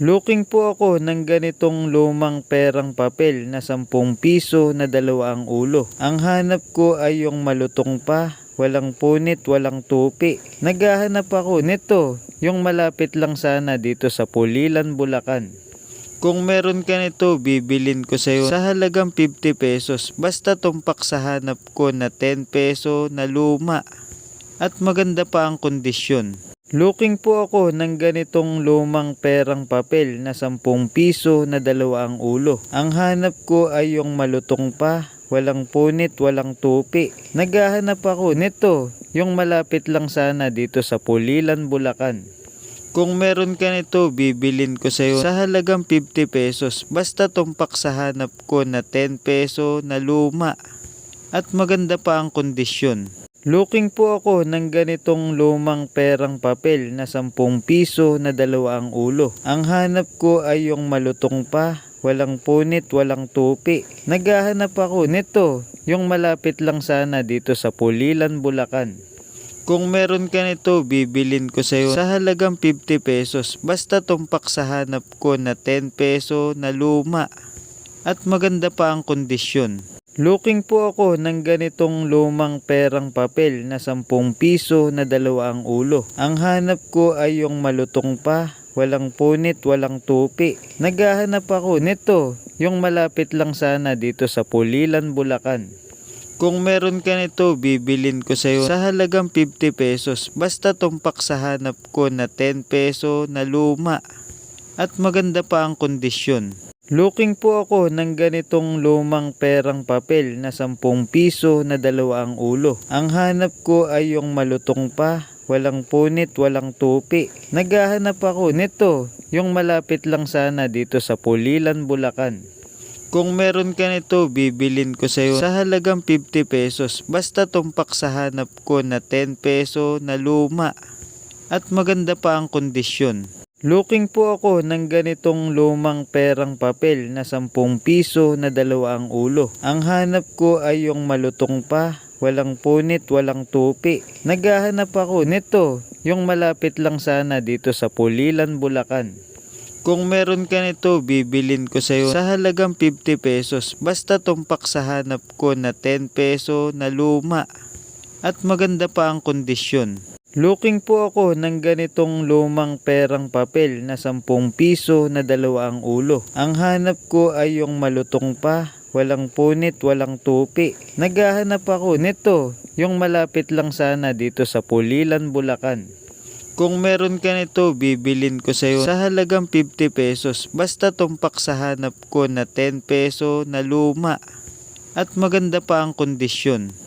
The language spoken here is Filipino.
Looking po ako ng ganitong lumang perang papel na 10 piso na dalawa ang ulo. Ang hanap ko ay yung malutong pa, walang punit, walang tupi. Naghahanap ako nito, yung malapit lang sana dito sa Pulilan, Bulacan. Kung meron ka nito, bibilin ko sa'yo sa halagang 50 pesos. Basta tumpak sa hanap ko na 10 peso na luma. At maganda pa ang kondisyon. Looking po ako ng ganitong lumang perang papel na 10 piso na dalawa ang ulo. Ang hanap ko ay yung malutong pa, walang punit, walang tupi. Naghahanap ako nito, yung malapit lang sana dito sa Pulilan, Bulacan. Kung meron ka nito, bibilin ko sa'yo sa halagang 50 pesos. Basta tumpak sa hanap ko na 10 peso na luma. At maganda pa ang kondisyon. Looking po ako ng ganitong lumang perang papel na 10 piso na dalawa ang ulo. Ang hanap ko ay yung malutong pa, walang punit, walang tupi. Naghahanap ako nito, yung malapit lang sana dito sa Pulilan, Bulacan. Kung meron ka nito, bibilin ko sa'yo sa halagang 50 pesos. Basta tumpak sa hanap ko na 10 peso na luma. At maganda pa ang kondisyon. Looking po ako ng ganitong lumang perang papel na 10 piso na dalawa ang ulo. Ang hanap ko ay yung malutong pa, walang punit, walang tupi. Naghahanap ako nito, yung malapit lang sana dito sa Pulilan, Bulacan. Kung meron ka nito, bibilin ko sa'yo sa halagang 50 pesos. Basta tumpak sa hanap ko na 10 peso na luma. At maganda pa ang kondisyon. Looking po ako ng ganitong lumang perang papel na 10 piso na dalawa ang ulo. Ang hanap ko ay yung malutong pa, walang punit, walang tupi. Naghahanap ako nito, yung malapit lang sana dito sa Pulilan, Bulacan. Kung meron ka nito, bibilin ko sa'yo sa halagang 50 pesos. Basta tumpak sa hanap ko na 10 peso na luma. At maganda pa ang kondisyon. Looking po ako ng ganitong lumang perang papel na 10 piso na dalawa ang ulo. Ang hanap ko ay yung malutong pa, walang punit, walang tupi. Naghahanap ako nito, yung malapit lang sana dito sa Pulilan, Bulacan. Kung meron ka nito, bibilin ko sa'yo sa halagang 50 pesos. Basta tumpak sa hanap ko na 10 peso na luma. At maganda pa ang kondisyon. Looking po ako ng ganitong lumang perang papel na 10 piso na dalawa ang ulo. Ang hanap ko ay yung malutong pa, walang punit, walang tupi. Naghahanap ako nito, yung malapit lang sana dito sa Pulilan, Bulacan. Kung meron ka nito, bibilin ko sa'yo sa halagang 50 pesos. Basta tumpak sa hanap ko na 10 peso na luma. At maganda pa ang kondisyon.